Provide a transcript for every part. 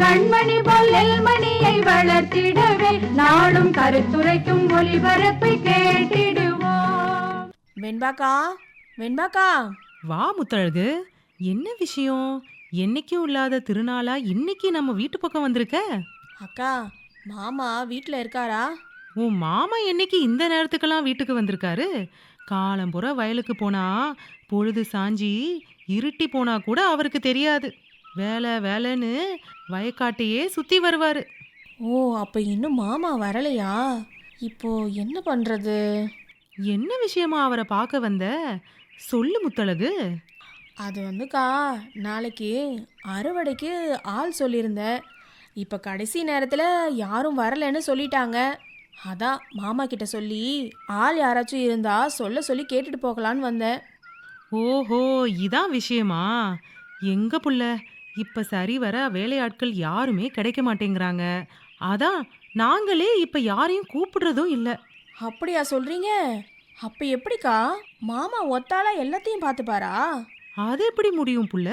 கண்மணி பொல்லல் மணியை வளர்த்திடவே நாடும் கருத்துரைக்கும் ஒளிபரப்பை கேட்டிடுவோம். வெண்பாக்கா வெண்பாக்கா. வா முத்தழகு என்ன விஷயம்? என்னைக்கும் இல்லாத திருநாளா இன்னைக்கு நம்ம வீட்டு பக்கம் வந்திருக்க? அக்கா மாமா வீட்டில் இருக்காரா? உன் மாமா என்னைக்கு இந்த நேரத்துக்கெல்லாம் வீட்டுக்கு வந்திருக்காரு? காலம்புற வயலுக்கு போனா பொழுது சாஞ்சி இருட்டி போனா கூட அவருக்கு தெரியாது. வேலை வேலைன்னு வயக்காட்டையே சுத்தி வருவாரு. ஓ அப்போ இன்னும் மாமா வரலையா? இப்போ என்ன பண்ணுறது என்ன விஷயமா அவரை பார்க்க வந்த? சொல்லு முத்தழகு. அது வந்துக்கா நாளைக்கு அறுவடைக்கு ஆள் சொல்லியிருந்தேன் இப்போ கடைசி நேரத்தில் யாரும் வரலைன்னு சொல்லிட்டாங்க. அதான் மாமா கிட்ட சொல்லி ஆள் யாராச்சும் இருந்தா சொல்ல சொல்லி கேட்டுட்டு போகலான்னு வந்தேன். ஓஹோ இதான் விஷயமா? எங்க புள்ள? இப்ப சரி வர வேலையாட்கள் யாருமே கிடைக்க மாட்டேங்கிறாங்க. அதான் நாங்களே இப்ப யாரையும் கூப்பிடுறதும் இல்ல. அப்படியா சொல்றீங்க? அப்ப எப்படிக்கா? மாமா ஒத்தாளா எல்லாத்தையும் பார்த்துப்பாரா? அது எப்படி முடியும் புள்ள?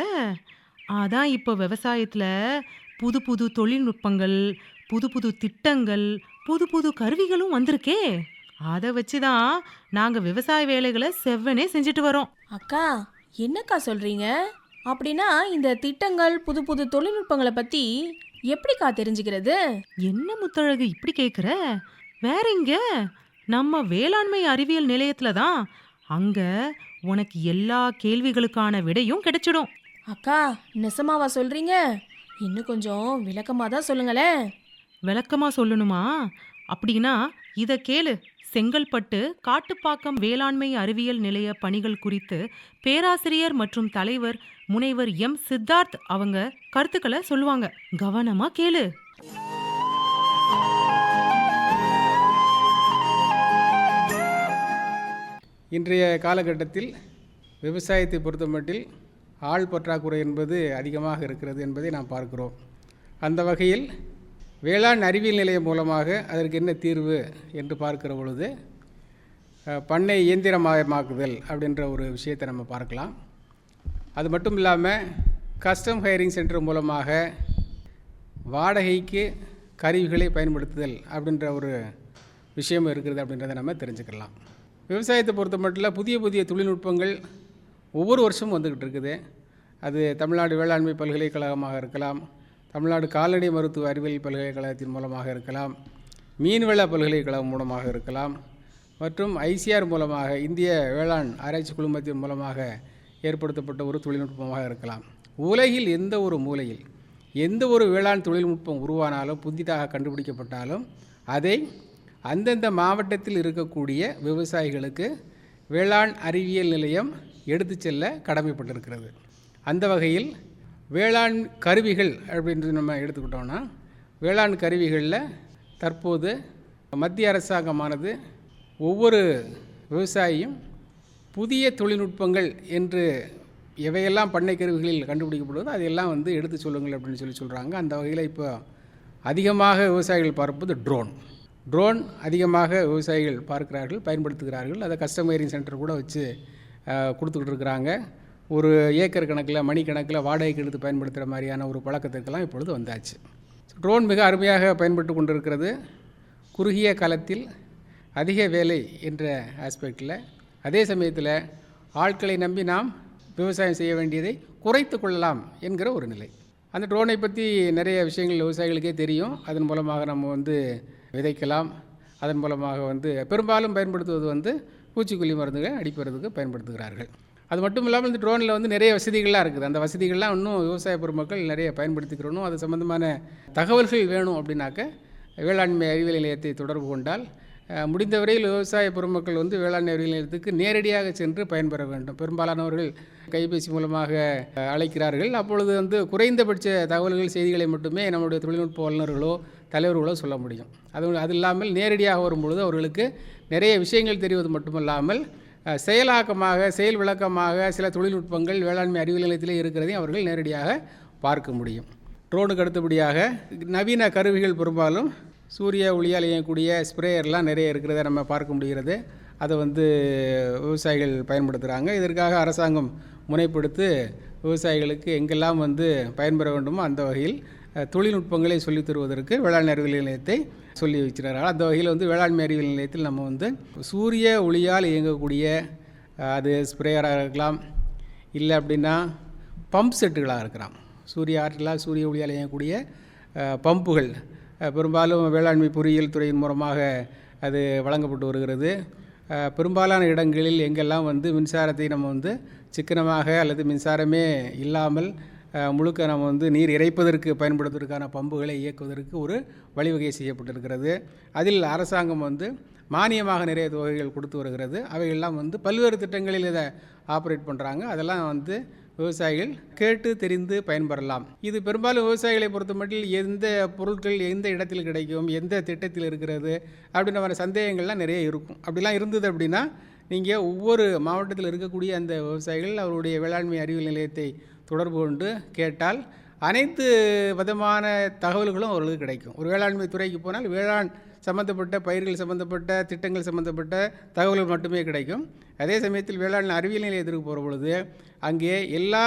அதான் இப்போ விவசாயத்துல புது புது தொழில்நுட்பங்கள் புது புது திட்டங்கள் புது புது கருவிகளும் வந்திருக்கே. அதை வச்சு தான் நாங்கள் விவசாய வேலைகளை செவ்வனே செஞ்சுட்டு வரோம். அக்கா என்னக்கா சொல்றீங்க? அப்படின்னா இந்த திட்டங்கள் புது புது தொழில்நுட்பங்களை பத்தி எப்படிக்கா தெரிஞ்சுக்கிறது? என்ன முத்தழகு இப்படி கேக்குற? வேற எங்க நம்ம வேளாண்மை அறிவியல் நிலையத்துல தான் அங்க உனக்கு எல்லா கேள்விகளுக்கான விடையும் கிடைச்சிடும். அக்கா நெசமாவா சொல்றீங்க? இன்னும் கொஞ்சம் விளக்கமா தான் சொல்லுங்களேன். விளக்கமா சொல்லணுமா? அப்படின்னா இத கேளு. செங்கல்பட்டு காட்டுப்பாக்கம் வேளாண்மை அறிவியல் நிலைய பணிகள் குறித்து பேராசிரியர் மற்றும் தலைவர் முனைவர் எம். சித்தார்த் அவங்க கருத்துக்களை சொல்லுவாங்க. கவனமா கேளு. இன்றைய காலகட்டத்தில் விவசாயத்தை பொறுத்தமட்டில் ஆள் பற்றாக்குறை என்பது அதிகமாக இருக்கிறது என்பதை நாம் பார்க்கிறோம். அந்த வகையில் வேளாண் அறிவியல் நிலையம் மூலமாக அதற்கு என்ன தீர்வு என்று பார்க்கிற பொழுது பண்ணை இயந்திரமயமாக்குதல் அப்படின்ற ஒரு விஷயத்தை நம்ம பார்க்கலாம். அது மட்டும் இல்லாமல் கஸ்டம் ஹையரிங் சென்டர் மூலமாக வாடகைக்கு கருவிகளை பயன்படுத்துதல் அப்படின்ற ஒரு விஷயம் இருக்கிறது அப்படின்றத நம்ம தெரிஞ்சுக்கலாம். விவசாயத்தை பொறுத்த மட்டும் புதிய புதிய தொழில்நுட்பங்கள் ஒவ்வொரு வருஷமும் வந்துக்கிட்டு இருக்குது. அது தமிழ்நாடு வேளாண்மை பல்கலைக்கழகமாக இருக்கலாம் தமிழ்நாடு கால்நடை மருத்துவ அறிவியல் பல்கலைக்கழகத்தின் மூலமாக இருக்கலாம் மீன்வள பல்கலைக்கழகம் மூலமாக இருக்கலாம் மற்றும் ஐசிஆர் மூலமாக இந்திய வேளாண் ஆராய்ச்சி குழுமத்தின் மூலமாக ஏற்படுத்தப்பட்ட ஒரு தொழில்நுட்பமாக இருக்கலாம். உலகில் எந்த ஒரு மூலையில் எந்த ஒரு வேளாண் தொழில்நுட்பம் உருவானாலும் புதிதாக கண்டுபிடிக்கப்பட்டாலும் அதை அந்தந்த மாவட்டத்தில் இருக்கக்கூடிய விவசாயிகளுக்கு வேளாண் அறிவியல் நிலையம் எடுத்துச் செல்ல கடமைப்பட்டிருக்கிறது. அந்த வகையில் வேளாண் கருவிகள் அப்படின்னு நம்ம எடுத்துக்கிட்டோம்னா வேளாண் கருவிகளில் தற்போது மத்திய அரசாங்கமானது ஒவ்வொரு விவசாயியும் புதிய தொழில்நுட்பங்கள் என்று எவையெல்லாம் பண்ணை கருவிகளில் கண்டுபிடிக்கப்படுதோ அதையெல்லாம் வந்து எடுத்து சொல்லுங்கள் அப்படின்னு சொல்லி சொல்கிறாங்க அந்த வகையில் இப்போ அதிகமாக விவசாயிகள் பார்ப்பது ட்ரோன் ட்ரோன் அதிகமாக விவசாயிகள் பார்க்கிறார்கள் பயன்படுத்துகிறார்கள். அதை கஸ்டமைரிங் சென்டர் கூட வச்சு கொடுத்துக்கிட்டு இருக்கிறாங்க. ஒரு ஏக்கர் கணக்கில் மணி கணக்கில் வாடகைக்கு எடுத்து பயன்படுத்துகிற மாதிரியான ஒரு பழக்கத்திற்கெல்லாம் இப்பொழுது வந்தாச்சு. ட்ரோன் மிக அருமையாக பயன்பட்டு கொண்டிருக்கிறது. குறுகிய காலத்தில் அதிக வேலை என்ற ஆஸ்பெக்டில் அதே சமயத்தில் ஆட்களை நம்பி நாம் விவசாயம் செய்ய வேண்டியதை குறைத்து கொள்ளலாம் என்கிற ஒரு நிலை. அந்த ட்ரோனை பற்றி நிறைய விஷயங்கள் விவசாயிகளுக்கே தெரியும். அதன் மூலமாக நம்ம வந்து விதைக்கலாம். அதன் மூலமாக வந்து பெரும்பாலும் பயன்படுத்துவது வந்து பூச்சிக்கொல்லி மருந்துகளை அடிப்படுறதுக்கு பயன்படுத்துகிறார்கள். அது மட்டும் இல்லாமல் இந்த ட்ரோனில் வந்து நிறைய வசதிகள்லாம் இருக்குது. அந்த வசதிகள்லாம் இன்னும் விவசாய பெருமக்கள் நிறைய பயன்படுத்திக்கிறணும் அது சம்மந்தமான தகவல்கள் வேணும் அப்படின்னாக்க வேளாண்மை அறிவியல் நிலையத்தை தொடர்பு கொண்டால் முடிந்தவரையில் விவசாய பெருமக்கள் வந்து வேளாண் அறிவியல் நிலையத்துக்கு நேரடியாக சென்று பயன்பெற வேண்டும். பெரும்பாலானவர்கள் கைபேசி மூலமாக அழைக்கிறார்கள். அப்பொழுது வந்து குறைந்தபட்ச தகவல்கள் செய்திகளை மட்டுமே நம்முடைய தொழில்நுட்ப வல்லுநர்களோ தலைவர்களோ சொல்ல முடியும். அது அது இல்லாமல் நேரடியாக வரும்பொழுது அவர்களுக்கு நிறைய விஷயங்கள் தெரிவது மட்டுமல்லாமல் செயலாக்கமாக செயல் விளக்கமாக சில தொழில்நுட்பங்கள் வேளாண்மை அறிவியல் நிலையத்திலே இருக்கிறதையும் அவர்கள் நேரடியாக பார்க்க முடியும். ட்ரோனுக்கு அடுத்தபடியாக நவீன கருவிகள் பெரும்பாலும் சூரிய ஒளியால் இயங்கக்கூடிய ஸ்ப்ரேயர்லாம் நிறைய இருக்கிறத நம்ம பார்க்க முடிகிறது. அதை வந்து விவசாயிகள் பயன்படுத்துகிறாங்க இதற்காக அரசாங்கம் முனைப்படுத்து விவசாயிகளுக்கு எங்கெல்லாம் வந்து பயன்பெற வேண்டுமோ அந்த வகையில் தொழில்நுட்பங்களை சொல்லித் தருவதற்கு வேளாண் அறிவியல் நிலையத்தை சொல்லி வச்சிருக்கிறார்கள் அந்த வகையில் வந்து வேளாண்மை அறிவியல் நிலையத்தில் நம்ம வந்து சூரிய ஒளியால் இயங்கக்கூடிய அது ஸ்ப்ரேயராக இருக்கலாம் இல்லை அப்படின்னா பம்ப் செட்டுகளாக இருக்கலாம். சூரிய ஆற்றலாக சூரிய ஒளியால் இயங்கக்கூடிய பம்புகள் பெரும்பாலும் வேளாண்மை பொறியியல் துறையின் மூலமாக அது வழங்கப்பட்டு வருகிறது. பெரும்பாலான இடங்களில் எங்கெல்லாம் வந்து மின்சாரத்தை நம்ம வந்து சிக்கனமாக அல்லது மின்சாரமே இல்லாமல் முழுக்க நம்ம வந்து நீர் இறைப்பதற்கு பயன்படுத்துவதற்கான பம்புகளை இயக்குவதற்கு ஒரு வழிவகை செய்யப்பட்டிருக்கிறது. அதில் அரசாங்கம் வந்து மானியமாக நிறைய தொகைகள் கொடுத்து வருகிறது. அவையெல்லாம் வந்து பல்வேறு திட்டங்களில் இதை ஆப்ரேட் பண்ணுறாங்க அதெல்லாம் வந்து விவசாயிகள் கேட்டு தெரிந்து பயன்பெறலாம். இது பெரும்பாலும் விவசாயிகளை பொறுத்தமட்டில் எந்த பொருட்கள் எந்த இடத்தில் கிடைக்கும் எந்த திட்டத்தில் இருக்கிறது அப்படின்ற மாதிரி சந்தேகங்கள்லாம் நிறைய இருக்கும். அப்படிலாம் இருந்தது அப்படின்னா நீங்கள் ஒவ்வொரு மாவட்டத்தில் இருக்கக்கூடிய அந்த விவசாயிகள் அவருடைய வேளாண்மை அறிவியல் நிலையத்தை தொடர்பு கொண்டு கேட்டால் அனைத்து விதமான தகவல்களும் அவர்களுக்கு கிடைக்கும். ஒரு வேளாண்மை துறைக்கு போனால் வேளாண் சம்பந்தப்பட்ட பயிர்கள் சம்பந்தப்பட்ட திட்டங்கள் சம்பந்தப்பட்ட தகவல்கள் மட்டுமே கிடைக்கும். அதே சமயத்தில் வேளாண் அறிவியல் நிலையத்திற்கு போகிற பொழுது அங்கே எல்லா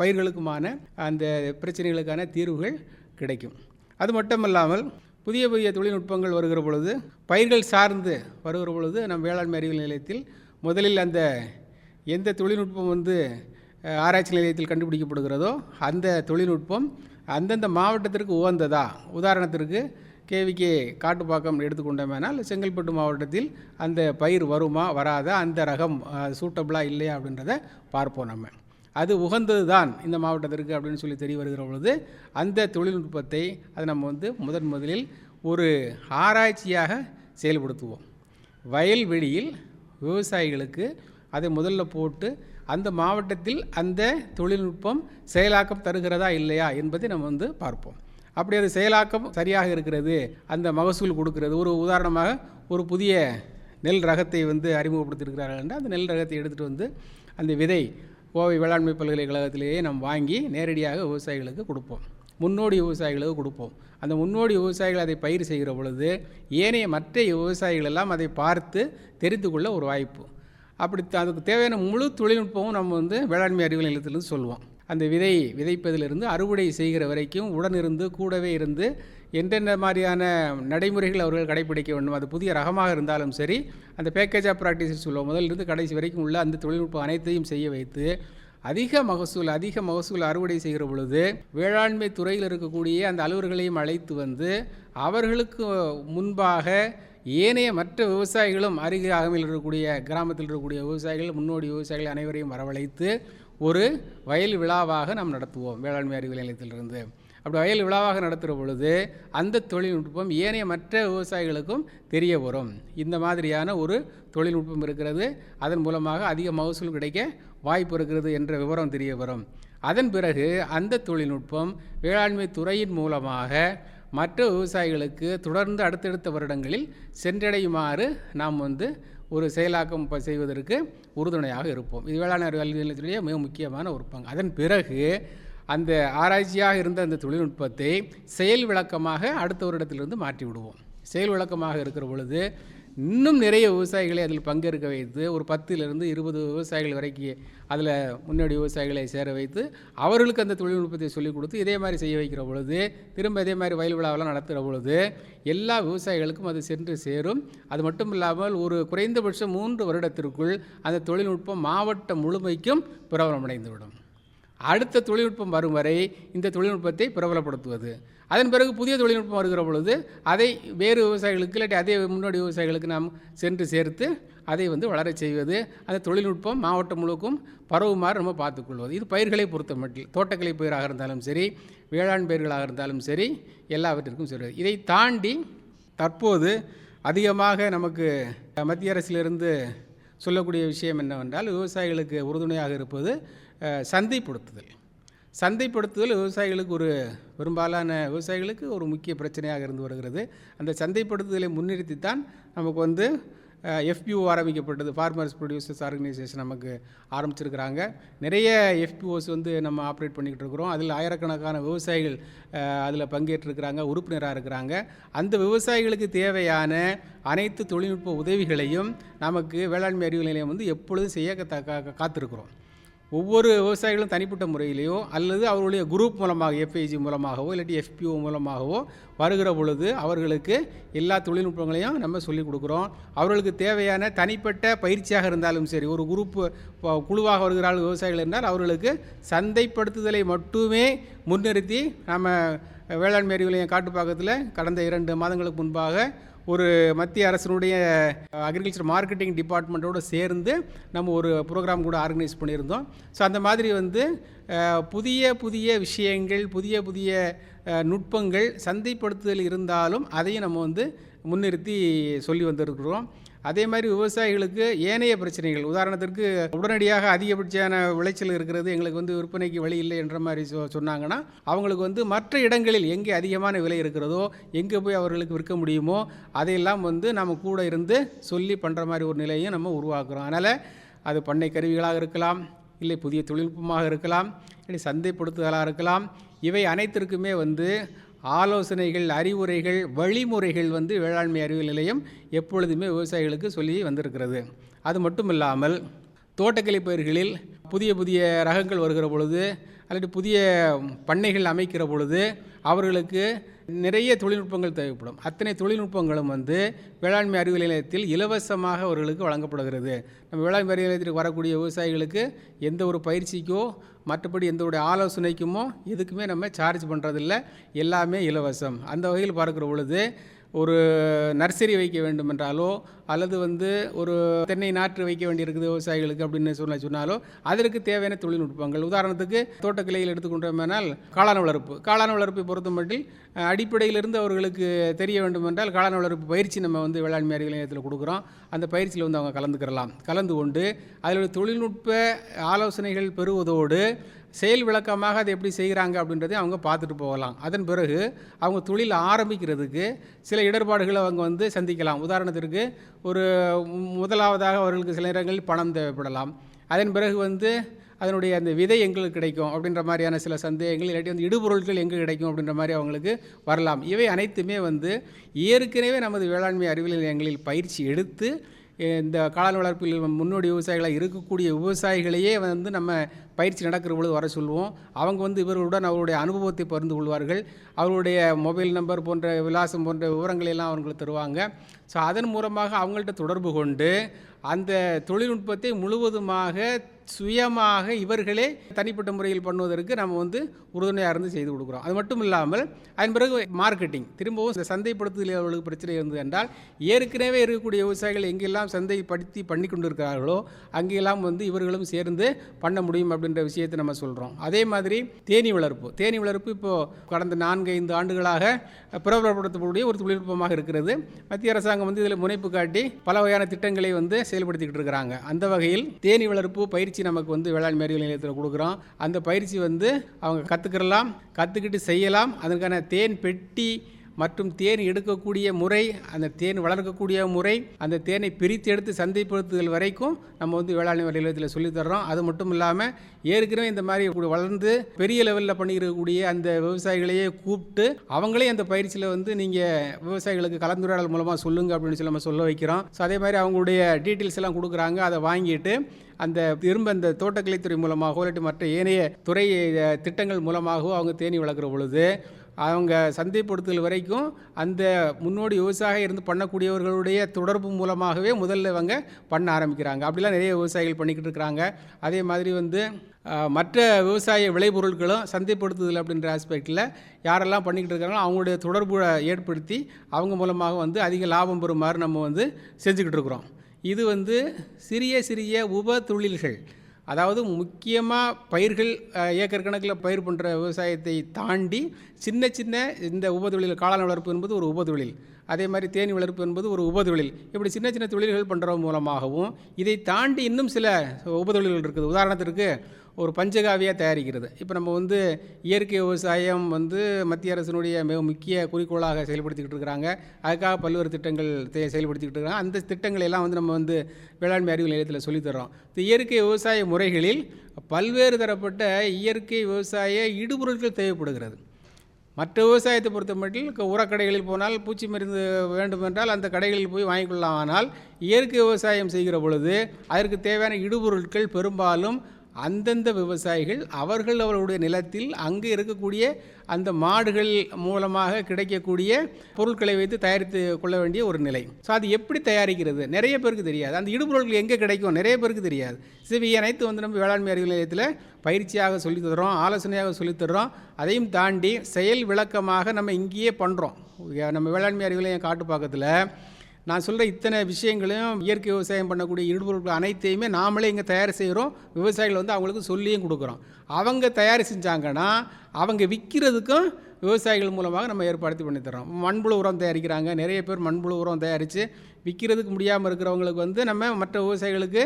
பயிர்களுக்குமான அந்த பிரச்சனைகளுக்கான தீர்வுகள் கிடைக்கும். அது மட்டுமல்லாமல் புதிய புதிய தொழில்நுட்பங்கள் வருகிற பொழுது பயிர்கள் சார்ந்து வருகிற பொழுது நம் வேளாண்மை அறிவியல் நிலையத்தில் முதலில் அந்த எந்த தொழில்நுட்பம் வந்து ஆராய்ச்சி நிலையத்தில் கண்டுபிடிக்கப்படுகிறதோ அந்த தொழில்நுட்பம் அந்தந்த மாவட்டத்திற்கு உகந்ததா? உதாரணத்திற்கு கேவிகே காட்டுப்பாக்கம் எடுத்துக்கொண்டோமேனால் செங்கல்பட்டு மாவட்டத்தில் அந்த பயிர் வருமா வராதா அந்த ரகம் சூட்டபிளாக இல்லையா அப்படின்றத பார்ப்போம் நம்ம. அது உகந்தது தான் இந்த மாவட்டத்திற்கு அப்படின்னு சொல்லி தெரிய வருகிற பொழுது அந்த தொழில்நுட்பத்தை அதை நம்ம வந்து முதன் முதலில் ஒரு ஆராய்ச்சியாக செயல்படுத்துவோம். வயல்வெளியில் விவசாயிகளுக்கு அதை முதல்ல போட்டு அந்த மாவட்டத்தில் அந்த தொழில்நுட்பம் செயலாக்கம் தருகிறதா இல்லையா என்பதை நம்ம வந்து பார்ப்போம். அப்படி அது செயலாக்கம் சரியாக இருக்கிறது அந்த மகசூல் கொடுக்கிறது ஒரு உதாரணமாக ஒரு புதிய நெல் ரகத்தை வந்து அறிமுகப்படுத்தியிருக்கிறார்கள் என்றால் அந்த நெல் ரகத்தை எடுத்துகிட்டு வந்து அந்த விதை கோவை வேளாண்மை பல்கலைக்கழகத்திலேயே நாம் வாங்கி நேரடியாக விவசாயிகளுக்கு கொடுப்போம். முன்னோடி விவசாயிகளுக்கு கொடுப்போம். அந்த முன்னோடி விவசாயிகள் அதை பயிர் செய்கிற பொழுது ஏனைய மற்ற விவசாயிகள் எல்லாம் அதை பார்த்து தெரிந்து கொள்ள ஒரு வாய்ப்பு. அப்படி த- அதுக்கு தேவையான முழு தொழில்நுட்பமும் நம்ம வந்து வேளாண்மை அறிவியல் நிலையத்திலிருந்து சொல்லுவோம். அந்த விதை விதைப்பதிலிருந்து அறுவடை செய்கிற வரைக்கும் உடனிருந்து கூடவே இருந்து எந்தெந்த மாதிரியான நடைமுறைகள் அவர்கள் கடைபிடிக்க வேண்டும் அது புதிய ரகமாக இருந்தாலும் சரி அந்த பேக்கேஜ் ஆஃப் ப்ராக்டிஸ் சொல்லுவோம். முதலிருந்து கடைசி வரைக்கும் உள்ள அந்த தொழில்நுட்பம் அனைத்தையும் செய்ய வைத்து அதிக மகசூல் அதிக மகசூல் அறுவடை செய்கிற பொழுது வேளாண்மை துறையில் இருக்கக்கூடிய அந்த அலுவலர்களையும் அழைத்து வந்து அவர்களுக்கு முன்பாக ஏனைய மற்ற விவசாயிகளும் அருகே அகமையில் இருக்கக்கூடிய கிராமத்தில் இருக்கக்கூடிய விவசாயிகள் முன்னோடி விவசாயிகள் அனைவரையும் வரவழைத்து ஒரு வயல் விழாவாக நாம் நடத்துவோம் வேளாண்மை அறிவியல் நிலையத்திலிருந்து. அப்படி வயல் விழாவாக நடத்துகிற பொழுது அந்த தொழில்நுட்பம் ஏனைய மற்ற விவசாயிகளுக்கும் தெரிய வரும். இந்த மாதிரியான ஒரு தொழில்நுட்பம் இருக்கிறது. அதன் மூலமாக அதிக மகசூல் கிடைக்க வாய்ப்பு இருக்கிறது என்ற விவரம் தெரிய வரும். அதன் பிறகு அந்த தொழில்நுட்பம் வேளாண்மை துறையின் மூலமாக மற்ற விவசாயிகளுக்கு தொடர்ந்து அடுத்தடுத்த வருடங்களில் சென்றடையுமாறு நாம் வந்து ஒரு செயலாக்கம் செய்வதற்கு உறுதுணையாக இருப்போம். இது வேளாண் அறிவியல் மிக முக்கியமான ஒரு பங்கு. அதன் பிறகு அந்த ஆராய்ச்சியாக இருந்த அந்த தொழில்நுட்பத்தை செயல் விளக்கமாக அடுத்த வருடத்திலிருந்து மாற்றி விடுவோம் செயல் விளக்கமாக இருக்கிற பொழுது இன்னும் நிறைய விவசாயிகளை அதில் பங்கேற்க வைத்து ஒரு பத்துலேருந்து இருபது விவசாயிகள் வரைக்கும் அதில் முன்னோடி விவசாயிகளை சேர வைத்து அவர்களுக்கு அந்த தொழில்நுட்பத்தை சொல்லிக் கொடுத்து இதே மாதிரி செய்ய வைக்கிற பொழுது திரும்ப இதே மாதிரி வயல் விழாவெல்லாம் நடத்துகிற பொழுது எல்லா விவசாயிகளுக்கும் அது சென்று சேரும். அது மட்டும் இல்லாமல் ஒரு குறைந்தபட்சம் மூன்று வருடத்திற்குள் அந்த தொழில்நுட்பம் மாவட்டம் முழுமைக்கும் பிரபலமடைந்துவிடும். அடுத்த தொழில்நுட்பம் வரும் வரை இந்த தொழில்நுட்பத்தை பிரபலப்படுத்துவது. அதன் பிறகு புதிய தொழில்நுட்பம் வருகிற பொழுது அதை வேறு விவசாயிகளுக்கு இல்லாட்டி அதே முன்னோடி விவசாயிகளுக்கு நாம் சென்று சேர்த்து அதை வந்து வளரச் செய்வது அந்த தொழில்நுட்பம் மாவட்டம் முழுக்கும் பரவுமாறு நம்ம பார்த்துக்கொள்வது இது பயிர்களை பொறுத்த மட்டும் தோட்டக்கலை பயிராக இருந்தாலும் சரி வேளாண் பயிர்களாக இருந்தாலும் சரி எல்லாவற்றிற்கும் சரி இதை தாண்டி தற்போது அதிகமாக நமக்கு மத்திய அரசிலிருந்து சொல்லக்கூடிய விஷயம் என்னவென்றால் விவசாயிகளுக்கு உறுதுணையாக இருப்பது சந்தைப்படுத்துதல் சந்தைப்படுத்துதல் விவசாயிகளுக்கு ஒரு பெரும்பாலான விவசாயிகளுக்கு ஒரு முக்கிய பிரச்சனையாக இருந்து வருகிறது. அந்த சந்தைப்படுத்துதலை முன்னிறுத்தி தான் நமக்கு வந்து எஃபிஓ ஆரம்பிக்கப்பட்டது. ஃபார்மர்ஸ் ப்ரொடியூசர்ஸ் ஆர்கனைசேஷன் நமக்கு ஆரம்பிச்சிருக்கிறாங்க. நிறைய எஃபிஓஸ் வந்து நம்ம ஆப்ரேட் பண்ணிக்கிட்டு இருக்கிறோம். அதில் ஆயிரக்கணக்கான விவசாயிகள் அதில் பங்கேற்றிருக்கிறாங்க உறுப்பினராக இருக்கிறாங்க. அந்த விவசாயிகளுக்கு தேவையான அனைத்து தொழில்நுட்ப உதவிகளையும் நமக்கு வேளாண்மை அறிவியல் நிலையம் வந்து எப்பொழுதும் செய்ய காத்திருக்கிறோம். ஒவ்வொரு விவசாயிகளும் தனிப்பட்ட முறையிலேயோ அல்லது அவர்களுடைய குரூப் மூலமாக எஃப்ஐஜி மூலமாகவோ இல்லாட்டி எஃபிஓ மூலமாகவோ வருகிற பொழுது அவர்களுக்கு எல்லா தொழில்நுட்பங்களையும் நம்ம சொல்லிக் கொடுக்குறோம். அவர்களுக்கு தேவையான தனிப்பட்ட பயிற்சியாக இருந்தாலும் சரி ஒரு குரூப் குழுவாக வருகிறார்கள் விவசாயிகள் என்றால் அவர்களுக்கு சந்தைப்படுத்துதலை மட்டுமே முன்னிறுத்தி நம்ம வேளாண்மை அறிவியல் காட்டுப்பாக்கத்தில் கடந்த இரண்டு மாதங்களுக்கு முன்பாக ஒரு மத்திய அரசினுடைய அக்ரிகல்ச்சர் மார்க்கெட்டிங் டிபார்ட்மெண்ட்டோடு சேர்ந்து நம்ம ஒரு ப்ரோக்ராம் கூட ஆர்கனைஸ் பண்ணியிருந்தோம். ஸோ அந்த மாதிரி வந்து புதிய புதிய விஷயங்கள் புதிய புதிய நுட்பங்கள் சந்தைப்படுத்துதல் இருந்தாலும் அதையும் நம்ம வந்து முன்னிறுத்தி சொல்லி வந்திருக்கிறோம். அதே மாதிரி விவசாயிகளுக்கு ஏனைய பிரச்சனைகள். உதாரணத்திற்கு உடனடியாக அதிகபட்சமான விளைச்சல் இருக்கிறது எங்களுக்கு வந்து விற்பனைக்கு வழி இல்லை என்ற மாதிரி சொ சொன்னாங்கன்னா அவங்களுக்கு வந்து மற்ற இடங்களில் எங்கே அதிகமான விலை இருக்கிறதோ எங்கே போய் அவர்களுக்கு விற்க முடியுமோ அதையெல்லாம் வந்து நம்ம கூட இருந்து சொல்லி பண்ணுற மாதிரி ஒரு நிலையும் நம்ம உருவாக்குறோம். அதனால் அது பண்ணை கருவிகளாக இருக்கலாம் இல்லை புதிய தொழில்நுட்பமாக இருக்கலாம் இல்லை சந்தைப்படுத்துதலாக இருக்கலாம் இவை அனைத்திற்குமே வந்து ஆலோசனைகள் அறிவுரைகள் வழிமுறைகள் வந்து வேளாண்மை அறிவியல் நிலையம் எப்பொழுதுமே விவசாயிகளுக்கு சொல்லி வந்திருக்கிறது. அது மட்டும் இல்லாமல் தோட்டக்கலை பயிர்களில் புதிய புதிய ரகங்கள் வருகிற பொழுது அல்லது புதிய பண்ணைகள் அமைக்கிற பொழுது அவர்களுக்கு நிறைய தொழில்நுட்பங்கள் தேவைப்படும். அத்தனை தொழில்நுட்பங்களும் வந்து வேளாண்மை அறிவியல் நிலையத்தில் இலவசமாக அவர்களுக்கு வழங்கப்படுகிறது. நம்ம வேளாண்மை அறிவியல் நிலையத்திற்கு வரக்கூடிய விவசாயிகளுக்கு எந்த ஒரு பயிற்சிக்கோ மற்றபடி எந்தவுடைய ஆலோசனைக்குமோ எதுக்குமே நம்ம சார்ஜ் பண்ணுறதில்ல எல்லாமே இலவசம். அந்த வகையில் பார்க்குற பொழுது ஒரு நர்சரி வைக்க வேண்டும் என்றாலோ அல்லது வந்து ஒரு தென்னை நாற்று வைக்க வேண்டியிருக்குது விவசாயிகளுக்கு அப்படின்னு சொல்ல சொன்னாலோ அதற்கு தேவையான தொழில்நுட்பங்கள். உதாரணத்துக்கு தோட்டக்கலையில் எடுத்துக்கொண்டோம்னால் காளான் வளர்ப்பு. காளான் வளர்ப்பை பொறுத்த மட்டில் அடிப்படையிலிருந்து அவர்களுக்கு தெரிய வேண்டும் என்றால் காளான் வளர்ப்பு பயிற்சி நம்ம வந்து வேளாண்மை அறிவியல் நிலையத்தில் கொடுக்குறோம். அந்த பயிற்சியில் வந்து அவங்க கலந்துக்கிறலாம். கலந்து கொண்டு அதில் தொழில்நுட்ப ஆலோசனைகள் பெறுவதோடு செயல் விளக்கமாக அதை எப்படி செய்கிறாங்க அப்படின்றதை அவங்க பார்த்துட்டு போகலாம். அதன் பிறகு அவங்க தொழில் ஆரம்பிக்கிறதுக்கு சில இடர்பாடுகளை அவங்க வந்து சந்திக்கலாம். உதாரணத்திற்கு ஒரு முதலாவதாக அவர்களுக்கு சில நேரங்களில் பணம் தேவைப்படலாம். அதன் பிறகு வந்து அதனுடைய அந்த விதை எங்களுக்கு கிடைக்கும் அப்படின்ற மாதிரியான சில சந்தேகங்கள் இல்லாட்டி வந்து இடுபொருட்கள் எங்கே கிடைக்கும் அப்படின்ற மாதிரி அவங்களுக்கு வரலாம். இவை அனைத்துமே வந்து ஏற்கனவே நமது வேளாண்மை அறிவியல் நிலையங்களில் பயிற்சி எடுத்து இந்த காளான் வளர்ப்பில் முன்னோடி விவசாயிகளாக இருக்கக்கூடிய விவசாயிகளையே வந்து நம்ம பயிற்சி நடக்கிற பொழுது வர சொல்லுவோம். அவங்க வந்து இவர்களுடன் அவருடைய அனுபவத்தை பகிர்ந்து கொள்வார்கள். அவருடைய மொபைல் நம்பர் போன்ற விலாசம் போன்ற விவரங்களை எல்லாம் அவங்களுக்கு தருவாங்க. ஸோ அதன் மூலமாக அவங்கள்ட்ட தொடர்பு கொண்டு அந்த தொழில்நுட்பத்தை முழுவதுமாக சுயமாக இவர்களே தனிப்பட்ட முறையில் பண்ணுவதற்கு நம்ம வந்து உறுதுணையாக இருந்து செய்து கொடுக்குறோம். அது மட்டும் இல்லாமல் அதன் பிறகு மார்க்கெட்டிங் திரும்பவும் இந்த சந்தைப்படுத்துதலில் அவர்களுக்கு பிரச்சனை இருந்தது என்றால் ஏற்கனவே இருக்கக்கூடிய விவசாயிகள் எங்கெல்லாம் சந்தைப்படுத்தி பண்ணி கொண்டிருக்கிறார்களோ அங்கெல்லாம் வந்து இவர்களும் சேர்ந்து பண்ண முடியும் அப்படின்ற விஷயத்தை நம்ம சொல்கிறோம் அதே மாதிரி தேனி வளர்ப்பு. தேனி வளர்ப்பு இப்போது கடந்த நான்கு ஐந்து ஆண்டுகளாக பிரபலப்படுத்தக்கூடிய ஒரு தொழில்நுட்பமாக இருக்கிறது. மத்திய அரசாங்கம் வந்து இதில் முனைப்பு காட்டி பல வகையான திட்டங்களை வந்து செயல்படுத்திக்கிட்டு இருக்கிறாங்க. அந்த வகையில் தேனி வளர்ப்பு பயிற்சி நமக்கு வந்து வேளாண் அறிவியல் நிலையத்தில் கொடுக்குறோம். அந்த பயிற்சி வந்து அவங்க கற்றுக்கிறலாம் கற்றுக்கிட்டு செய்யலாம். அதற்கான தேன் பெட்டி மற்றும் தேன் எடுக்கக்கூடிய முறை அந்த தேன் வளர்க்கக்கூடிய முறை அந்த தேனை பிரித்து எடுத்து சந்தைப்படுத்துதல் வரைக்கும் நம்ம வந்து வேளாண்மை நிலையத்தில் சொல்லித் தர்றோம். அது மட்டும் இல்லாமல் ஏற்கனவே இந்த மாதிரி வளர்ந்து பெரிய லெவலில் பண்ணியிருக்கக்கூடிய அந்த விவசாயிகளையே கூப்பிட்டு அவங்களே அந்த பயிற்சியில் வந்து நீங்கள் விவசாயிகளுக்கு கலந்துரையாடல் மூலமாக சொல்லுங்க அப்படின்னு சொல்லி நம்ம சொல்ல வைக்கிறோம். ஸோ அதே மாதிரி அவங்களுடைய டீட்டெயில்ஸ் எல்லாம் கொடுக்குறாங்க. அதை வாங்கிட்டு அந்த திரும்ப அந்த தோட்டக்கலைத்துறை மூலமாகவோ இல்லாட்டி மற்ற ஏனைய துறை திட்டங்கள் மூலமாகவோ அவங்க தேனி வளர்க்குற பொழுது அவங்க சந்தைப்படுத்துதல் வரைக்கும் அந்த முன்னோடி விவசாயி இருந்து பண்ணக்கூடியவர்களுடைய தொடர்பு மூலமாகவே முதல்ல இவங்க பண்ண ஆரம்பிக்கிறாங்க. அப்படிலாம் நிறைய விவசாயிகள் பண்ணிக்கிட்டு இருக்கிறாங்க. அதே மாதிரி வந்து மற்ற விவசாய விளைபொருட்களும் சந்தைப்படுத்துதல் அப்படின்ற ஆஸ்பெக்டில் யாரெல்லாம் பண்ணிக்கிட்டு இருக்காங்களோ அவங்களுடைய தொடர்பு ஏற்படுத்தி அவங்க மூலமாக வந்து அதிக லாபம் பெறுமாறு நம்ம வந்து செஞ்சுக்கிட்டு இருக்கிறோம். இது வந்து சிறிய சிறிய உப தொழில்கள். அதாவது முக்கியமாக பயிர்கள் ஏக்கர் கணக்கில் பயிர் பண்ணுற விவசாயத்தை தாண்டி சின்ன சின்ன இந்த உபதொழில் காளான் வளர்ப்பு என்பது ஒரு உபதொழில். அதே மாதிரி தேனி வளர்ப்பு என்பது ஒரு உபதொழில். இப்படி சின்ன சின்ன தொழில்கள் பண்ணுற மூலமாகவும் இதை தாண்டி இன்னும் சில உபதொழில்கள் இருக்குது. உதாரணத்திற்கு ஒரு பஞ்சகாவியாக தயாரிக்கிறது. இப்போ நம்ம வந்து இயற்கை விவசாயம் வந்து மத்திய அரசினுடைய மிக முக்கிய குறிக்கோளாக செயல்படுத்திக்கிட்டு இருக்கிறாங்க. அதுக்காக பல்வேறு திட்டங்கள் தே- செயல்படுத்திக்கிட்டு இருக்காங்க அந்த திட்டங்களை எல்லாம் வந்து நம்ம வந்து வேளாண்மை அறிவியல் நிலையத்தில் சொல்லித்தரோம் இந்த இயற்கை விவசாய முறைகளில் பல்வேறு தரப்பட்ட இயற்கை விவசாய இடுபொருட்கள் தேவைப்படுகிறது. மற்ற விவசாயத்தை பொறுத்த மட்டில் உரக்கடைகளில் போனால் பூச்சி மருந்து வேண்டுமென்றால் அந்த கடைகளில் போய் வாங்கிக்கொள்ளலாம் ஆனால் இயற்கை விவசாயம் செய்கிற பொழுது அதற்கு தேவையான இடுபொருட்கள் பெரும்பாலும் அந்தந்த விவசாயிகள் அவர்கள் அவர்களுடைய நிலத்தில் அங்கே இருக்கக்கூடிய அந்த மாடுகள் மூலமாக கிடைக்கக்கூடிய பொருட்களை வைத்து தயாரித்து கொள்ள வேண்டிய ஒரு நிலை. ஸோ அது எப்படி தயாரிக்கிறது? நிறைய பேருக்கு தெரியாது. அந்த இடுபொருட்கள் எங்கே கிடைக்கும்? நிறைய பேருக்கு தெரியாது. சிவி அனைத்து வந்து நம்ம வேளாண்மை அறிவியல் நிலையத்தில் பயிற்சியாக சொல்லித் தர்றோம் ஆலோசனையாக சொல்லித் தர்றோம். அதையும் தாண்டி செயல் விளக்கமாக நம்ம இங்கேயே பண்ணுறோம் நம்ம வேளாண்மை அறிவியல் நிலையம் காட்டுப்பாக்கத்தில் நான் சொல்கிற இத்தனை விஷயங்களையும் இயற்கை விவசாயம் பண்ணக்கூடிய இடுபொருட்கள் அனைத்தையுமே நாமளே இங்கே தயார் செய்கிறோம் விவசாயிகள் வந்து அவங்களுக்கு சொல்லியும் கொடுக்குறோம். அவங்க தயார் செஞ்சாங்கன்னா அவங்க விற்கிறதுக்கும் விவசாயிகள் மூலமாக நம்ம ஏற்பாடு பண்ணி தரோம் மண்புழு உரம் தயாரிக்கிறாங்க. நிறைய பேர் மண்புழு உரம் தயாரித்து விற்கிறதுக்கு முடியாமல் இருக்கிறவங்களுக்கு வந்து நம்ம மற்ற விவசாயிகளுக்கு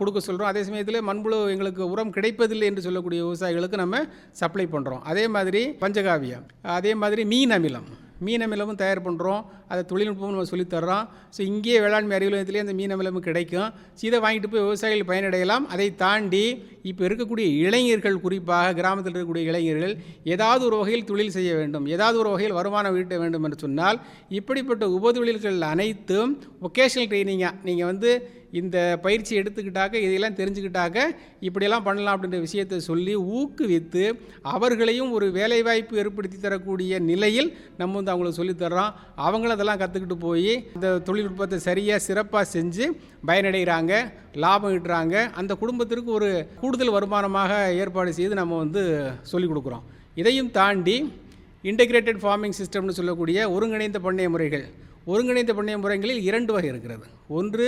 கொடுக்க சொல்கிறோம் அதே சமயத்தில் மண்புழு எங்களுக்கு உரம் கிடைப்பதில்லை என்று சொல்லக்கூடிய விவசாயிகளுக்கு நம்ம சப்ளை பண்ணுறோம் அதே மாதிரி பஞ்சகாவியம் அதே மாதிரி மீன் அமிலம். மீன் அமிலமும் தயார் பண்ணுறோம் அதை தொழில்நுட்பம் நம்ம சொல்லித்தர்றோம் ஸோ இங்கேயே வேளாண்மை அறிவியல் அந்த மீன் அமிலமும் கிடைக்கும். ஸோ இதை வாங்கிட்டு போய் விவசாயிகள் பயனடையலாம். அதை தாண்டி இப்போ இருக்கக்கூடிய இளைஞர்கள் குறிப்பாக கிராமத்தில் இருக்கக்கூடிய இளைஞர்கள் ஏதாவது ஒரு வகையில் தொழில் செய்ய வேண்டும் ஏதாவது ஒரு வகையில் வருமானம் ஈட்ட வேண்டும் என்று சொன்னால் இப்படிப்பட்ட உபதொழில்கள் அனைத்தும் ஒகேஷனல் ட்ரைனிங்காக நீங்கள் வந்து இந்த பயிற்சி எடுத்துக்கிட்டாக்க இதையெல்லாம் தெரிஞ்சுக்கிட்டாக்க இப்படியெல்லாம் பண்ணலாம் அப்படின்ற விஷயத்தை சொல்லி ஊக்குவித்து அவர்களையும் ஒரு வேலைவாய்ப்பு ஏற்படுத்தி தரக்கூடிய நிலையில் நம்ம வந்து அவங்களுக்கு சொல்லித் தர்றோம். அவங்களும் அதெல்லாம் கற்றுக்கிட்டு போய் இந்த தொழில்நுட்பத்தை சரியாக சிறப்பாக செஞ்சு பயனடைகிறாங்க லாபம் ஈட்டுறாங்க. அந்த குடும்பத்திற்கு ஒரு கூடுதல் வருமானமாக ஏற்பாடு செய்து நம்ம வந்து சொல்லிக் கொடுக்குறோம். இதையும் தாண்டி இன்டெகிரேட்டட் ஃபார்மிங் சிஸ்டம்னு சொல்லக்கூடிய ஒருங்கிணைந்த பண்ணைய முறைகள். ஒருங்கிணைந்த பண்ணைய முறைகளில் இரண்டு வகை இருக்கிறது. ஒன்று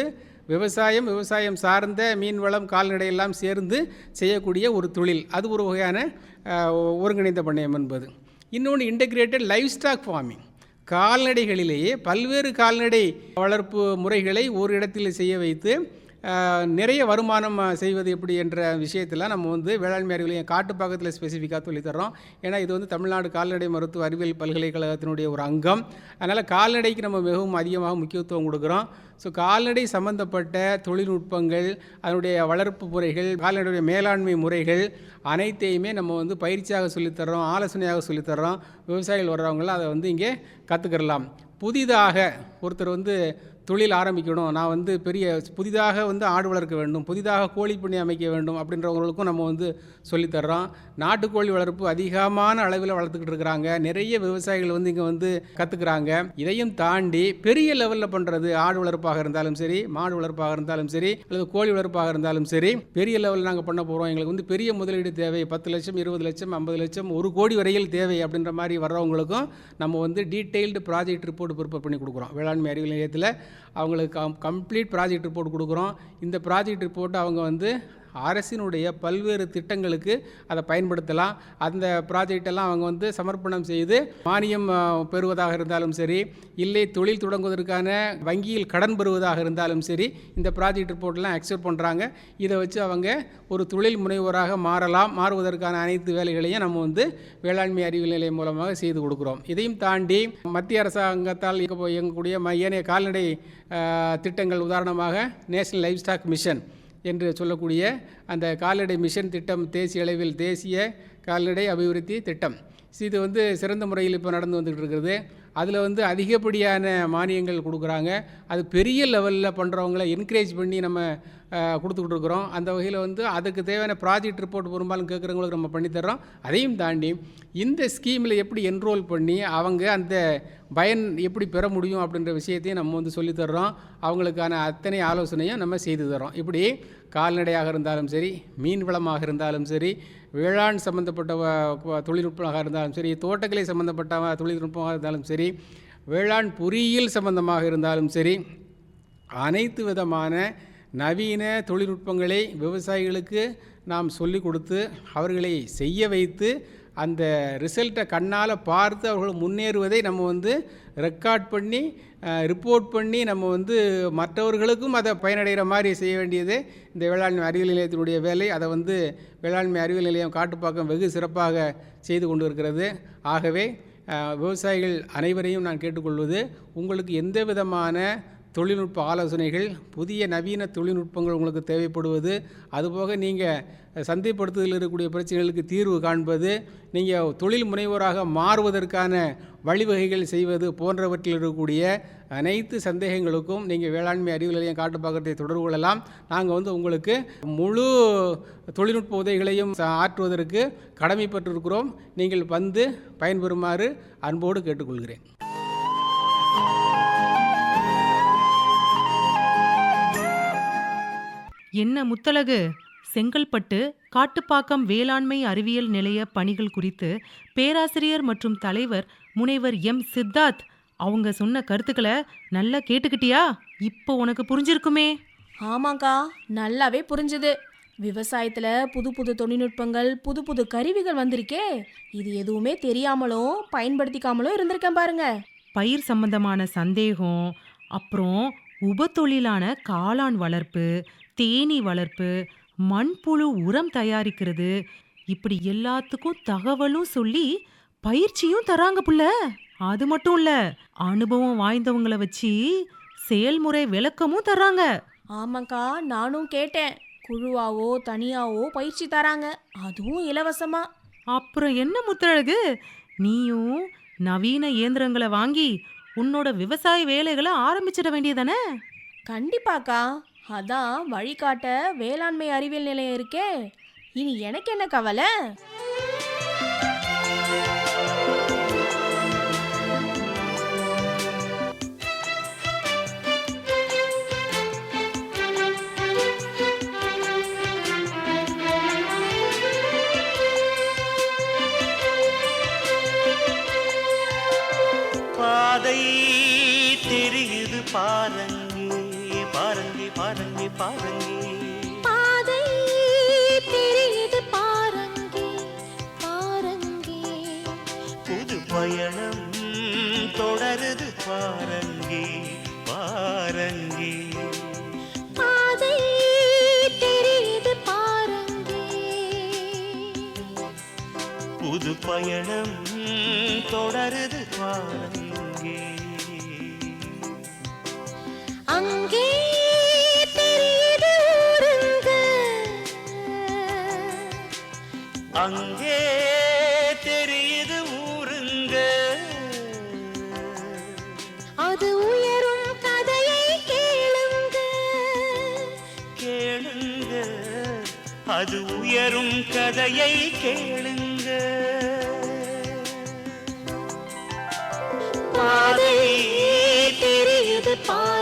விவசாயம் விவசாயம் சார்ந்த மீன் வளம் கால்நடை எல்லாம் சேர்ந்து செய்யக்கூடிய ஒரு தொழில். அது ஒரு வகையான ஒருங்கிணைந்த பண்ணையம் என்பது. இன்னொன்று இன்டெகிரேட்டட் லைஃப் ஸ்டாக் ஃபார்மிங் கால்நடைகளிலேயே பல்வேறு கால்நடை வளர்ப்பு முறைகளை ஒரு இடத்தில் செய்ய வைத்து நிறைய வருமானம் செய்வது எப்படி என்ற விஷயத்தில் நம்ம வந்து வேளாண்மை அறிவியல் காட்டுப்பாக்கத்தில் ஸ்பெசிஃபிக்காக சொல்லித்தரோம் ஏன்னா இது வந்து தமிழ்நாடு கால்நடை மருத்துவ அறிவியல் பல்கலைக்கழகத்தினுடைய ஒரு அங்கம். அதனால் கால்நடைக்கு நம்ம மிகவும் அதிகமாக முக்கியத்துவம் கொடுக்குறோம். ஸோ கால்நடை சம்பந்தப்பட்ட தொழில்நுட்பங்கள் அதனுடைய வளர்ப்பு முறைகள் கால்நடையுடைய மேலாண்மை முறைகள் அனைத்தையுமே நம்ம வந்து பயிற்சியாக சொல்லித்தர்றோம் ஆலோசனையாக சொல்லித்தர்றோம் விவசாயிகள் வர்றவங்களாம் அதை வந்து இங்கே கற்றுக்கிறலாம் புதிதாக ஒருத்தர் வந்து தொழில் ஆரம்பிக்கணும். நான் வந்து பெரிய புதிதாக வந்து ஆடு வளர்க்க வேண்டும் புதிதாக கோழி பண்ணி அமைக்க வேண்டும் அப்படின்றவங்களுக்கும் நம்ம வந்து சொல்லித்தர்றோம் நாட்டுக்கோழி வளர்ப்பு அதிகமான அளவில் வளர்த்துக்கிட்டு இருக்கிறாங்க. நிறைய விவசாயிகள் வந்து இங்கே வந்து கற்றுக்குறாங்க இதையும் தாண்டி பெரிய லெவலில் பண்ணுறது ஆடு வளர்ப்பாக இருந்தாலும் சரி மாடு வளர்ப்பாக இருந்தாலும் சரி அல்லது கோழி வளர்ப்பாக இருந்தாலும் சரி பெரிய லெவலில் நாங்கள் பண்ண போகிறோம் எங்களுக்கு வந்து பெரிய முதலீடு தேவை. பத்து லட்சம் இருபது லட்சம் ஐம்பது லட்சம் ஒரு கோடி வரையில் தேவை அப்படின்ற மாதிரி வர்றவங்களுக்கும் நம்ம வந்து டீட்டெயில்டு ப்ராஜெக்ட் ரிப்போர்ட் ப்ரிப்பேர் பண்ணி கொடுக்குறோம். வேளாண்மை அறிவியல் நிலையத்தில் அவங்களுக்கு கம் கம்ப்ளீட் ப்ராஜெக்ட் ரிப்போர்ட் கொடுக்குறோம். இந்த ப்ராஜெக்ட் ரிப்போர்ட்டை அவங்க வந்து அரசினுடைய பல்வேறு திட்டங்களுக்கு அதை பயன்படுத்தலாம். அந்த ப்ராஜெக்ட் எல்லாம் அவங்க வந்து சமர்ப்பணம் செய்து மானியம் பெறுவதாக இருந்தாலும் சரி இல்லை தொழில் தொடங்குவதற்கான வங்கியில் கடன் பெறுவதாக இருந்தாலும் சரி இந்த ப்ராஜெக்ட் ரிப்போர்ட்லாம் அக்செப்ட் பண்ணுறாங்க இதை வச்சு அவங்க ஒரு தொழில் முனைவோராக மாறலாம். மாறுவதற்கான அனைத்து வேலைகளையும் நம்ம வந்து வேளாண்மை அறிவியல் நிலையம் மூலமாக செய்து கொடுக்குறோம். இதையும் தாண்டி மத்திய அரசாங்கத்தால் இயங்கக்கூடிய ஏனைய கால்நடை திட்டங்கள் உதாரணமாக நேஷனல் லைஃப் ஸ்டாக் மிஷன். என்று சொல்லக்கூடிய அந்த கால்நடை மிஷன் திட்டம் தேசிய அளவில் தேசிய கால்நடை அபிவிருத்தி திட்டம். இது வந்து சிறந்த முறையில் இப்போ நடந்து வந்துகிட்டு இருக்கிறது. அதில் வந்து அதிகப்படியான மானியங்கள் கொடுக்குறாங்க. அது பெரிய லெவலில் பண்ணுறவங்கள என்கரேஜ் பண்ணி நம்ம கொடுத்துக்கிட்டு இருக்கிறோம். அந்த வகையில் வந்து அதுக்கு தேவையான ப்ராஜெக்ட் ரிப்போர்ட் பெரும்பாலும் கேட்குறவங்களுக்கு நம்ம பண்ணித்தரோம் அதையும் தாண்டி இந்த ஸ்கீமில் எப்படி என்ரோல் பண்ணி அவங்க அந்த பயன் எப்படி பெற முடியும் அப்படின்ற விஷயத்தையும் நம்ம வந்து சொல்லித் தர்றோம். அவங்களுக்கான அத்தனை ஆலோசனையும் நம்ம செய்து தரோம் இப்படி கால்நடையாக இருந்தாலும் சரி மீன் வளமாக இருந்தாலும் சரி வேளாண் சம்மந்தப்பட்ட தொழில்நுட்பமாக இருந்தாலும் சரி தோட்டக்கலை சம்மந்தப்பட்ட தொழில்நுட்பமாக இருந்தாலும் சரி வேளாண் பொறியியல் சம்பந்தமாக இருந்தாலும் சரி அனைத்து விதமான நவீன தொழில்நுட்பங்களை விவசாயிகளுக்கு நாம் சொல்லிக் கொடுத்து அவர்களை செய்ய வைத்து அந்த ரிசல்ட்டை கண்ணால் பார்த்து அவர்கள் முன்னேறுவதை நம்ம வந்து ரெக்கார்ட் பண்ணி ரிப்போர்ட் பண்ணி நம்ம வந்து மற்றவர்களுக்கும் அதை பயனடைகிற மாதிரி செய்ய வேண்டியது. இந்த வேளாண்மை அறிவியல் நிலையத்தினுடைய வேலை. அதை வந்து வேளாண்மை அறிவியல் நிலையம் காட்டுப்பாக்கம் வெகு சிறப்பாக செய்து கொண்டு இருக்கிறது ஆகவே விவசாயிகள் அனைவரையும் நான் கேட்டுக்கொள்வது உங்களுக்கு எந்த விதமான தொழில்நுட்ப ஆலோசனைகள் புதிய நவீன தொழில்நுட்பங்கள் உங்களுக்கு தேவைப்படுவது அதுபோக நீங்கள் சந்தைப்படுத்துதலில் இருக்கக்கூடிய பிரச்சனைகளுக்கு தீர்வு காண்பது நீங்கள் தொழில் முனைவோராக மாறுவதற்கான வழிவகைகள் செய்வது போன்றவற்றில் இருக்கக்கூடிய அனைத்து சந்தேகங்களுக்கும் நீங்கள் வேளாண்மை அறிவு நிலையம் காட்டுப்பாக்கத்தை தொடர்பு கொள்ளலாம். நாங்கள் வந்து உங்களுக்கு முழு தொழில்நுட்ப உதவிகளையும் ஆற்றுவதற்கு கடமைப்பட்டிருக்கிறோம். நீங்கள் வந்து பயன்பெறுமாறு அன்போடு கேட்டுக்கொள்கிறேன். என்ன முத்தழகு செங்கல்பட்டு காட்டுப்பாக்கம் வேளாண்மை அறிவியல் நிலைய பணிகள் குறித்து பேராசிரியர் மற்றும் தலைவர் முனைவர் எம். சித்தார்த் அவங்க சொன்ன கருத்துக்களை நல்லா கேட்டுக்கிட்டியா? இப்போ உனக்கு புரிஞ்சிருக்குமே. ஆமாக்கா நல்லாவே புரிஞ்சுது. விவசாயத்தில் புது புது தொழில்நுட்பங்கள் புது புது கருவிகள் வந்திருக்கே. இது எதுவுமே தெரியாமலும் பயன்படுத்திக்காமலும் இருந்திருக்கேன் பாருங்க. பயிர் சம்பந்தமான சந்தேகம் அப்புறம் உபத்தொழிலான காளான் வளர்ப்பு தேனீ வளர்ப்பு மண்புழு உரம் தயாரிக்கிறது. இப்படி எல்லாத்துக்கும் தகவலும் சொல்லி பயிற்சியும் தராங்க புள்ள. அது மட்டும் இல்ல அனுபவம் வாய்ந்தவங்கள வச்சு செயல்முறை விளக்கமும் தராங்க. ஆமாக்கா நானும் கேட்டேன். குழுவாவோ தனியாவோ பயிற்சி தராங்க. அதுவும் இலவசமா. அப்புறம் என்ன முத்தழகு? நீயும் நவீன இயந்திரங்களை வாங்கி உன்னோட விவசாய வேலைகளை ஆரம்பிச்சிட வேண்டியதானே? கண்டிப்பாக்கா. அதான் வழிகாட்ட வேளாண்மை அறிவியல் நிலையம் இருக்கே. இனி எனக்கு என்ன கவலை? பாதை தெரியுது பாருங்க. பாருங்க பாருங்க. பாதை தெரியுது பாருங்கே பாருங்கே. புது பயணம் தொடருது பாருங்க பாருங்க. பாதை தெரியுது பாருங்கே. புது பயணம் தொடருது பாருங்க. அங்கே அங்கே தெரியுது ஊருங்க. அது உயரும் கதையை கேளுங்க. கேளுங்க. அது உயரும் கதையை கேளுங்க. பாதை தெரியுது பாருங்கே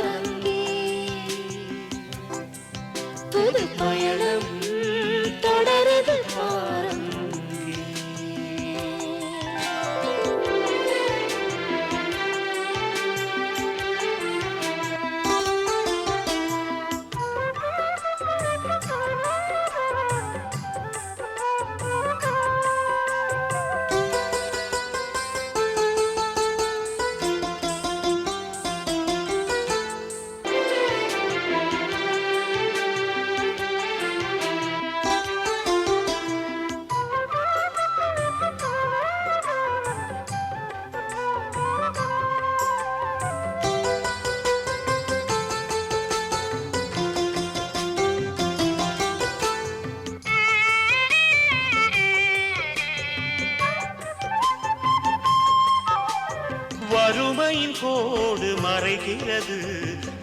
வறுமையின் கோடு மறைகிறது.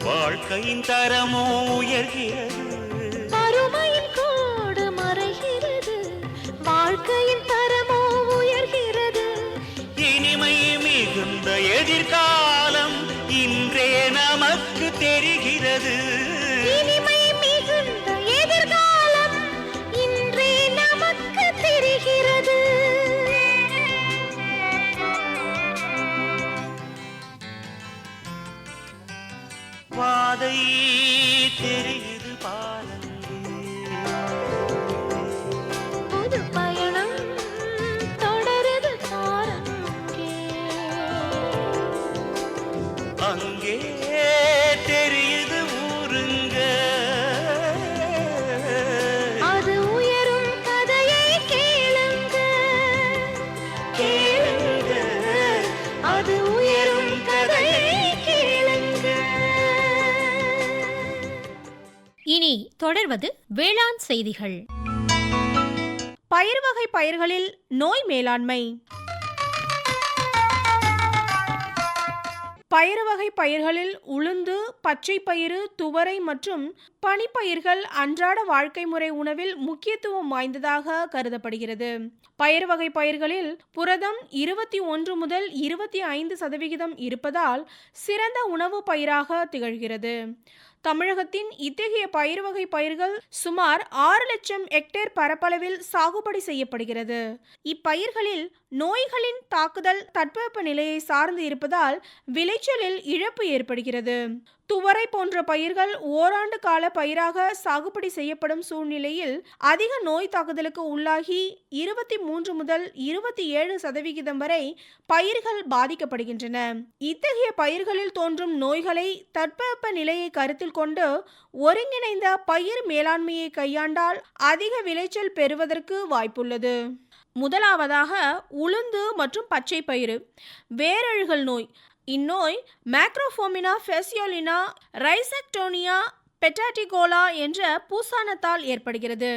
வாழ்க்கையின் தரமோ உயர்கிறது. வறுமையின் கோடு மறைகிறது. வாழ்க்கையின் தரமோ உயர்கிறது. இனிமை மிகுந்த எதிர்காலம் இன்றே நமக்கு தெரிகிறது. தொடர்வது வேளாண் செய்திகள். பயிர் வகை பயிர்களில் நோய் மேலாண்மை. பயிர் வகை பயிர்களில் உளுந்து பச்சை பயிறு துவரை மற்றும் பனிப்பயிர்கள் அன்றாட வாழ்க்கை முறை உணவில் முக்கியத்துவம் வாய்ந்ததாக கருதப்படுகிறது. பயிர் வகை பயிர்களில் புரதம் இருபத்தி ஒன்று முதல் இருபத்தி ஐந்து சதவிகிதம் இருப்பதால் சிறந்த உணவு பயிராக திகழ்கிறது. தமிழகத்தின் இத்தகைய பயிர் வகை பயிர்கள் சுமார் ஆறு லட்சம் ஹெக்டேர் பரப்பளவில் சாகுபடி செய்யப்படுகிறது. இப்பயிர்களில் நோய்களின் தாக்குதல் தட்பவெப்ப நிலையை சார்ந்து இருப்பதால் விளைச்சலில் இழப்பு ஏற்படுகிறது. துவரை போன்ற பயிர்கள் ஓராண்டு கால பயிராக சாகுபடி செய்யப்படும் சூழ்நிலையில் அதிக நோய் தாக்குதலுக்கு உள்ளாகி இருபத்தி மூன்று முதல் இருபத்தி ஏழு சதவிகிதம் வரை பயிர்கள் பாதிக்கப்படுகின்றன. இத்தகைய பயிர்களில் தோன்றும் நோய்களை தட்பவெப்ப நிலையை கருத்தில் கொண்டு ஒருங்கிணைந்த பயிர் மேலாண்மையை கையாண்டால் அதிக விளைச்சல் பெறுவதற்கு வாய்ப்புள்ளது. முதலாவதாக உளுந்து மற்றும் பச்சை பயிறு. வேரழுகல் நோய். இந்நோய் மேக்ரோஃபோமினா ஃபெசியோலினா ரைசக்டோனியா பெட்டாட்டிகோலா என்ற பூசானத்தால் ஏற்படுகிறது.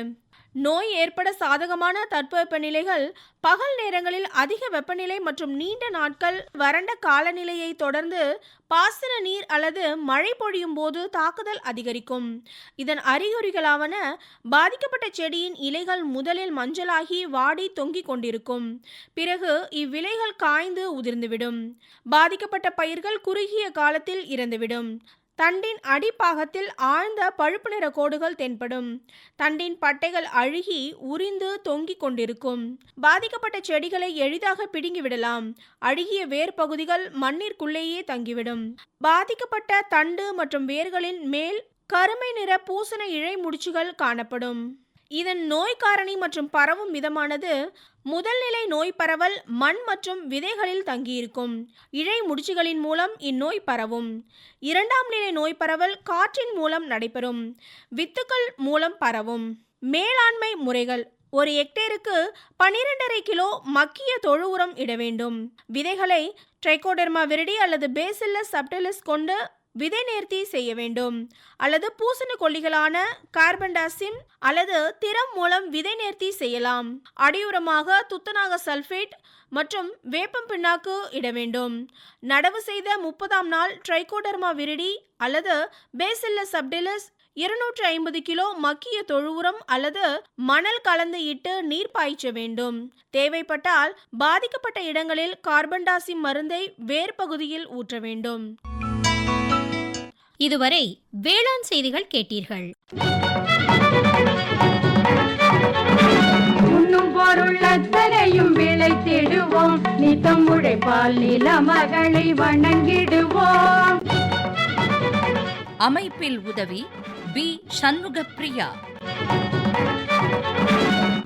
நோய் ஏற்பட சாதகமான தட்பவெப்ப நிலைகள் பகல் நேரங்களில் அதிக வெப்பநிலை மற்றும் நீண்ட நாட்கள் வறண்ட காலநிலையை தொடர்ந்து பாசன நீர் அல்லது மழை பொழியும் போது தாக்குதல் அதிகரிக்கும். இதன் அறிகுறிகளாவன பாதிக்கப்பட்ட செடியின் இலைகள் முதலில் மஞ்சளாகி வாடி தொங்கிக் கொண்டிருக்கும். பிறகு இவ்விலைகள் காய்ந்து உதிர்ந்துவிடும். பாதிக்கப்பட்ட பயிர்கள் குறுகிய காலத்தில் இறந்துவிடும். தண்டின் அடிப்பாகத்தில் ஆழ்ந்த பழுப்பு நிற கோடுகள் தென்படும். தண்டின் பட்டைகள் அழுகி உரிந்து தொங்கிக் கொண்டிருக்கும். பாதிக்கப்பட்ட செடிகளை எளிதாக பிடுங்கிவிடலாம் அழுகிய வேர் பகுதிகள் மண்ணிற்குள்ளேயே தங்கிவிடும். பாதிக்கப்பட்ட தண்டு மற்றும் வேர்களின் மேல் கருமை நிற பூசண இழை முடிச்சுகள் காணப்படும். இதன் நோய் காரணி மற்றும் பரவும் விதமானது முதல்நிலை நோய் பரவல் மண் மற்றும் விதைகளில் தங்கியிருக்கும். இழை முடிச்சுகளின் மூலம் இந்நோய் பரவும். இரண்டாம் நிலை நோய் பரவல் காற்றின் மூலம் நடைபெறும். வித்துக்கள் மூலம் பரவும். மேலாண்மை முறைகள். ஒரு ஹெக்டேருக்கு பனிரெண்டரை கிலோ மக்கிய தொழு உரம் இட வேண்டும். விதைகளை ட்ரைகோடெர்மா விரடி அல்லது பேசில்லஸ் சப்டிலிஸ் கொண்டு விதை நேர்த்தி செய்ய வேண்டும். அல்லது பூசண கொல்லிகளான கார்பன்டாசிம் அல்லது திறம் மூலம் விதை நேர்த்தி செய்யலாம். அடியுரமாக துத்தநாக சல்ஃபேட் மற்றும் வேப்பம் பிண்ணாக்கு இட வேண்டும். நடவு செய்த முப்பதாம் நாள் ட்ரைகோடர்மா விரிடி அல்லது பேசில்லஸ் சப்டிலஸ் இருநூற்று ஐம்பது கிலோ மக்கிய தொழு உரம் அல்லது மணல் கலந்து இட்டு நீர் பாய்ச்ச வேண்டும். தேவைப்பட்டால் பாதிக்கப்பட்ட இடங்களில் கார்பன்டாசிம் மருந்தை வேர் பகுதியில் ஊற்ற வேண்டும். இதுவரை வேளாண் செய்திகள் கேட்டீர்கள். உண்ணும் பொருள் அத்தனையும் விளைத்திடுவோம் நித்தம் உழைப்பால் நில மகளை வணங்கிடுவோம். அமைப்பில் உதவி பி. சண்முகப்பிரியா.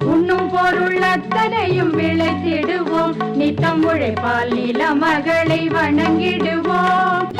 உண்ணும் பொருள் அத்தனையும் விளைத்திடுவோம் நித்தம் உழைப்பால் நில மகளை வணங்கிடுவோம்.